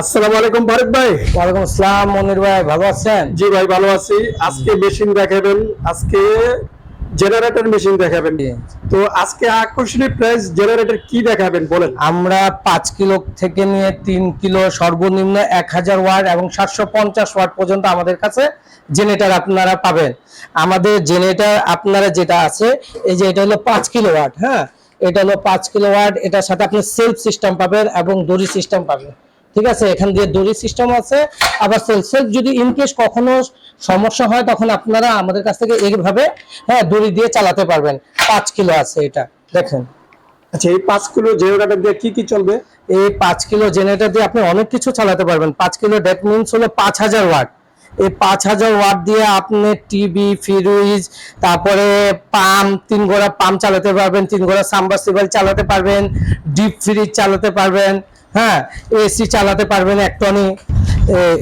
আসসালামু আলাইকুম ফারুক ভাই। ওয়ালাইকুম আসসালাম মনির ভাই ভালো আছেন? জি ভাই ভালো আছি। আজকে মেশিন দেখাবেন আজকে জেনারেটর মেশিন দেখাবেন। তো আজকে আকর্ষণীয় প্রাইস জেনারেটর কি দেখাবেন বলেন? আমরা পাঁচ কিলো থেকে নিয়ে তিন কিলো সর্বনিম্ন এক হাজার ওয়াট এবং সাতশো পঞ্চাশ ওয়াট পর্যন্ত আমাদের কাছে জেনারেটর আপনারা পাবেন। আমাদের জেনারেটর আপনারা যেটা আছে এই যে এটা হলো পাঁচ কিলো ওয়াট হ্যাঁ? এটা হলো পাঁচ কিলো ওয়াট এটার সাথে আপনি সেলফ সিস্টেম পাবেন এবং দড়ি সিস্টেম পাবেন। ঠিক আছে এখান দিয়ে দড়ি সিস্টেম আছে। আবার সেলসেল যদি ইনকেস কখনো সমস্যা হয় তখন আপনারা আমাদের কাছ থেকে এইভাবে হ্যাঁ দড়ি দিয়ে চালাতে পারবেন। পাঁচ কিলো আছে এটা দেখেন। আচ্ছা এই পাঁচ কিলো জেনারেটর দিয়ে কি কি চলবে? এই পাঁচ কিলো জেনারেটার দিয়ে আপনি অনেক কিছু চালাতে পারবেন। পাঁচ কিলো ডেট মিনস হলো পাঁচ হাজার ওয়াট এই পাঁচ হাজার ওয়াট দিয়ে আপনি টিভি ফ্রিজ তারপরে পাম্প তিন ঘোড়া পাম্প চালাতে পারবেন তিন গোড়া সাবমার্সিবল চালাতে পারবেন ডিপ ফ্রিজ চালাতে পারবেন হ্যাঁ এসি চালাতে পারবেন এক টনে। এ,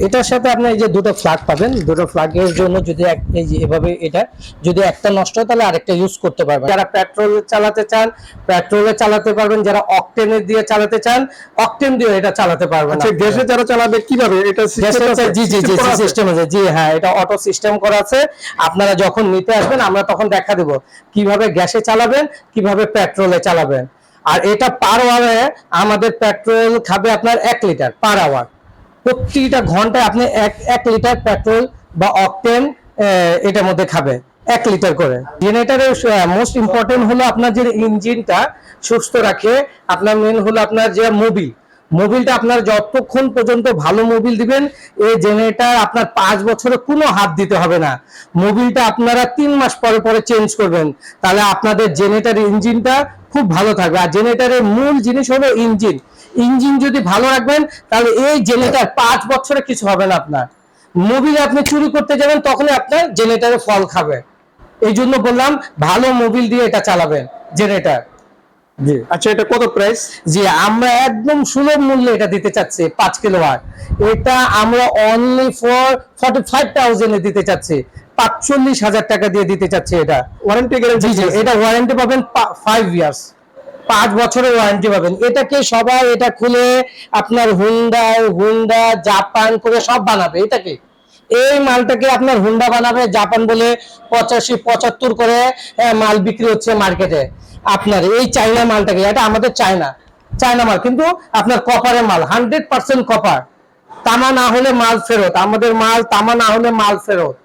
এটার সাথে আপনি এই যে দুটো ফ্ল্যাগ পাবেন। দুটো ফ্ল্যাগের জন্য যদি এক- এই যে এভাবে এটা যদি একটা নষ্ট হয় তাহলে আরেকটা ইউজ করতে পারবেন। যারা পেট্রোল চালাতে চান পেট্রোলে চালাতে পারবেন। যারা অকটেনের দিয়ে চালাতে চান অকটেন দিয়ে এটা চালাতে পারবেন আচ্ছা গ্যাসে যারা চালাবে কীভাবে? এটা গ্যাসের আছে? জি জি জি? সিস্টেম আছে? জি হ্যাঁ এটা অটো সিস্টেম করা আছে। আপনারা যখন নিতে আসবেন আমরা তখন দেখা দেব কীভাবে গ্যাসে চালাবেন কীভাবে পেট্রোলে চালাবেন। আর এটা পার আওয়ারে আমাদের পেট্রোল খাবে আপনার এক লিটার পার আওয়ার প্রতিটা ঘন্টায় আপনি এক এক লিটার পেট্রোল বা অকটেন এটার মধ্যে খাবে, এক লিটার করে। জেনারেটারের মোস্ট ইম্পর্টেন্ট হলো আপনার যে ইঞ্জিনটা সুস্থ রাখে, আপনার মেন হলো আপনার যে মোবিল মোবিলটা আপনার যতক্ষণ পর্যন্ত ভালো মোবিল দিবেন, এই জেনারেটার আপনার পাঁচ বছরে কোনো হাত দিতে হবে না। মোবিলটা আপনারা তিন মাস পরে পরে চেঞ্জ করবেন। তাহলে আপনাদের জেনারেটার ইঞ্জিনটা খুব ভালো থাকবে। আর জেনারেটারের মূল জিনিস হলো ইঞ্জিন ইঞ্জিন যদি ভালো রাখবেন, তাহলে এই জেনারেটার পাঁচ বছরে কিছু হবে না আপনার। মোবিল আপনি চুরি করতে যাবেন, তখনই আপনার জেনারেটারে ফল খাবে। এই জন্য বললাম, ভালো মোবিল দিয়ে এটা চালাবেন জেনারেটার জি। আচ্ছা এটা কত প্রাইস জি আমরা একদম সুলভ মূল্যে এটা দিতে চাচ্ছি পাঁচ কিলো ওয়াট এটা আমরা অনলি ফর ফর্টি ফাইভ থাউজেন্ডে দিতে চাচ্ছি পাঁচচল্লিশ হাজার টাকা দিয়ে দিতে চাচ্ছি এটা। ওয়ারেন্টি গ্যারান্টি জি এটা ওয়ারেন্টি পাবেন ফাইভ ইয়ার্স পাঁচ বছরের ওয়ারেন্টি পাবেন। এটাকে সবাই এটা খুলে আপনার হুন্ডা হুন্ডা জাপান করে সব বানাবে এটাকে। এই মালটাকে আপনার হুন্ডা বানাবে জাপান বলে পঁচাশি, পঁচাত্তর করে মাল বিক্রি হচ্ছে মার্কেটে আপনার এই চাইনা মালটাকে, এটা আমাদের চায়না চায়না মাল। কিন্তু আপনার কপারের মাল হান্ড্রেড পার্সেন্ট কপার তামা না হলে মাল ফেরত, আমাদের মাল তামা না হলে মাল ফেরত।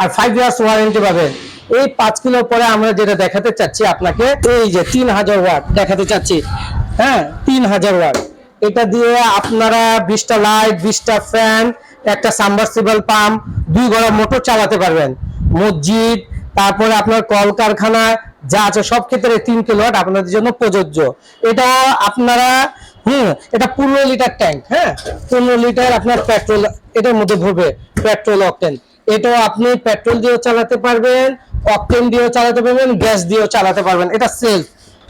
আর ফাইভ ইয়ার্স ওয়ারেন্টি পাবেন। এই পাঁচ কিলো পরে আমরা যেটা দেখাতে চাচ্ছি আপনাকে, এই যে তিন হাজার ওয়াট দেখাতে চাচ্ছি। হ্যাঁ তিন হাজার ওয়াট এটা দিয়ে আপনারা বিশটা লাইট বিশটা ফ্যান একটা সাবমার্সিবল পাম্প দুই গড়া মোটর চালাতে পারবেন। মসজিদ, তারপরে আপনার কলকারখানা যা আছে, সব ক্ষেত্রে তিন কিলো ওয়াট আপনাদের জন্য প্রযোজ্য। এটা আপনারা, হুম, এটা পনেরো লিটার ট্যাঙ্ক হ্যাঁ? পনেরো লিটার আপনার পেট্রোল এটার মধ্যে ভরবে পেট্রোল অকটেন এটাও আপনি পেট্রোল দিয়েও চালাতে পারবেন অকটেন দিয়েও চালাতে পারবেন গ্যাস দিয়েও চালাতে পারবেন। এটা সেলফ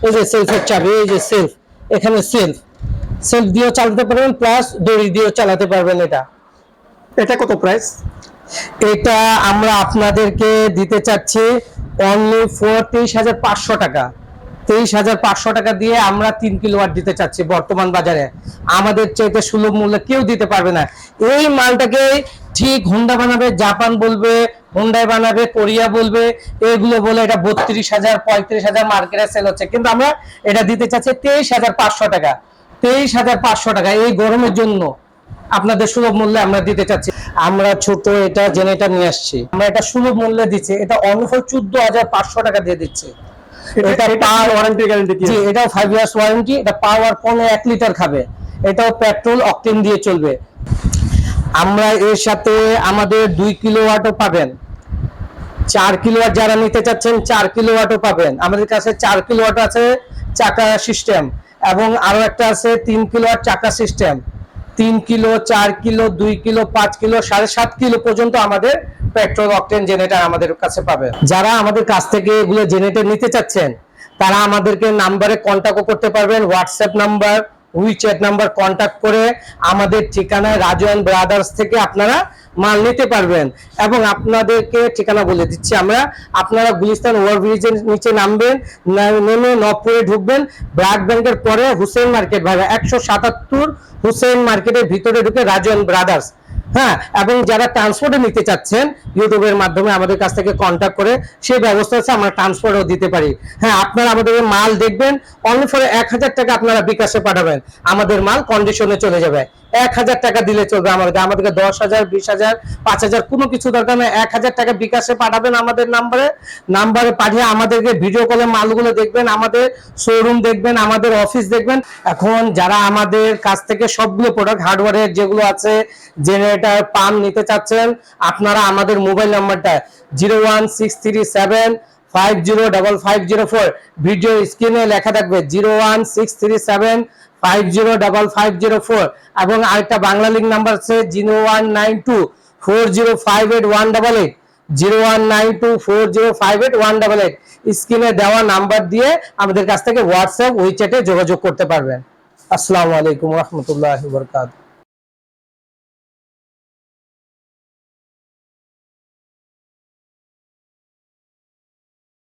এই যে সেলফের চাবি, এই যে সেলফ এখানে সেলফ সেলফ দিয়েও চালাতে পারবেন প্লাস দড়ি দিয়েও চালাতে পারবেন এটা। এটা কত প্রাইস এটা আমরা আপনাদেরকে দিতে চাচ্ছি অনলি ফর তেইশ হাজার পাঁচশো টাকা। তেইশ হাজার পাঁচশো টাকা দিয়ে আমরা তিন কিলোয়াট দিতে চাচ্ছি বর্তমান বাজারে। আমাদের চাইতে সুলভ মূল্যে কেউ দিতে পারবে না। এই মালটাকে ঠিক হুন্ডা বানাবে জাপান বলবে হুন্ডাই বানাবে কোরিয়া বলবে, এগুলো বলে এটা বত্রিশ হাজার, পঁয়ত্রিশ হাজার মার্কেটে সেল হচ্ছে। কিন্তু আমরা এটা দিতে চাচ্ছি তেইশ হাজার পাঁচশো টাকা। তেইশ হাজার পাঁচশো টাকা এই গরমের জন্য। আপনাদের সুলভ মূল্যে আমরা দিতে চাচ্ছি। আমরা ছোট এটা জেনেটার নিয়ে আসছি। আমরা এটা সুলভ মূল্যে দিচ্ছি। এটা অনফ চোদ্দ হাজার পাঁচশো টাকা দিয়ে দিচ্ছে। এটা পার ওয়ারেন্টি গ্যারান্টি কি? জি এটাও ফাইভ ইয়ার্স ওয়ারেন্টি এটা পাওয়ার পনেরো এক লিটার খাবে। এটাও পেট্রোল অকটেন দিয়ে চলবে। আমরা এর সাথে আমাদের দুই পাবেন। চার কিলো ওয়াট যারা নিতে চাচ্ছেন চার পাবেন। আমাদের কাছে চার কিলো ওয়াট আছে চাকা সিস্টেম এবং আরও একটা আছে তিন কিলো ওয়াট চাকা সিস্টেম তিন কিলো, চার কিলো, দুই কিলো, পাঁচ কিলো, সাড়ে সাত কিলো পর্যন্ত আমাদের পেট্রোল অকটেন জেনেটার আমাদের কাছে পাবে। যারা আমাদের কাছ থেকে এগুলো জেনেটার নিতে চাচ্ছেন, তারা আমাদেরকে নাম্বারে কন্ট্যাক্ট করতে পারবেন WhatsApp number WeChat number contact করে আমাদের ঠিকানায় রাজন ব্রাদার্স থেকে আপনারা মাল নিতে পারবেন। এবং আপনাদেরকে ঠিকানা বলে দিচ্ছি আমরা। আপনারা গুলিস্তান ওভারব্রিজের নিচে নামবেন নেমে নবপুরে ঢুকবেন। ব্রাক ব্যাংকের পরে হুসেন মার্কেট ভাড়া একশো সাতাত্তর হুসেন মার্কেটের ভিতরে ঢুকে রাজন ব্রাদার্স। হ্যাঁ এবং যারা ট্রান্সপোর্টে নিতে চাচ্ছেন ইউটিউবের মাধ্যমে আমাদের কাছ থেকে কন্ট্যাক্ট করে সেই ব্যবস্থা আছে আমরা ট্রান্সপোর্টও দিতে পারি। হ্যাঁ আপনারা আমাদের মাল দেখবেন অনলি ফর এক হাজার টাকা আপনারা বিকাশে পাঠাবেন। আমাদের মাল কন্ডিশনে চলে যাবে। এক হাজার টাকা দিলে চলবে আমাদের। আমাদেরকে দশ হাজার, বিশ হাজার, পাঁচ হাজার, কোনো কিছু দরকার নেই। এক হাজার টাকা বিকাশে পাঠাবেন আমাদের নাম্বারে। নাম্বারে পাঠিয়ে আমাদেরকে ভিডিও কলে মালগুলো দেখবেন, আমাদের শোরুম দেখবেন, আমাদের অফিস দেখবেন। এখন যারা আমাদের কাছ থেকে সবগুলো প্রোডাক্ট হার্ডওয়্যারের যেগুলো আছে জেনারেটার পাম্প নিতে চাচ্ছেন, আপনারা আমাদের মোবাইল নাম্বারটা zero one six three seven five zero double five zero four video স্ক্রিনে লেখা থাকবে zero one six three seven five zero double five zero four এবং আরেকটা বাংলা লিঙ্ক নাম্বার আছে zero one nine two four zero five eight one double eight zero one nine two four zero five eight one double eight স্ক্রিনে দেওয়া number দিয়ে আমাদের কাছ থেকে WhatsApp উইচ্যাটে যোগাযোগ করতে পারবেন। আসসালামু আলাইকুম রহমতুল্লাহ বরকাত